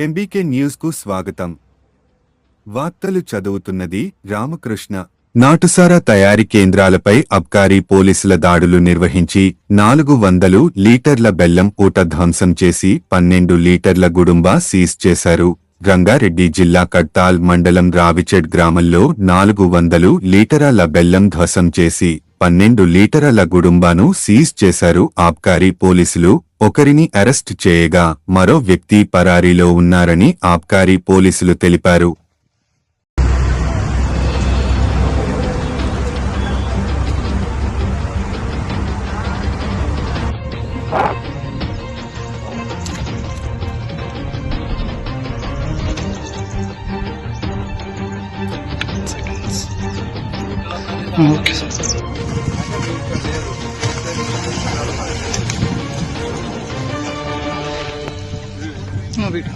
MBK న్యూస్కు స్వాగతం. వార్తలు చదువుతున్నది రామకృష్ణ. నాటుసారా తయారీ కేంద్రాలపై అబ్కారీ పోలీసుల దాడులు నిర్వహించి నాలుగు వందలు లీటర్ల బెల్లం ఊట ధ్వంసం చేసి పన్నెండు లీటర్ల గుడుంబా సీజ్ చేశారు. రంగారెడ్డి జిల్లా కడ్తాల్ మండలం రావిచెడ్ గ్రామంలో నాలుగు వందలు లీటరాల బెల్లం ధ్వసం చేసి పన్నెండు లీటరాల గుడుంబాను సీజ్ చేశారు ఆబ్కారీ పోలీసులు. ఒకరిని అరెస్ట్ చేయగా మరో వ్యక్తి పరారీలో ఉన్నారని ఆబ్కారీ పోలీసులు తెలిపారు. Okay sir video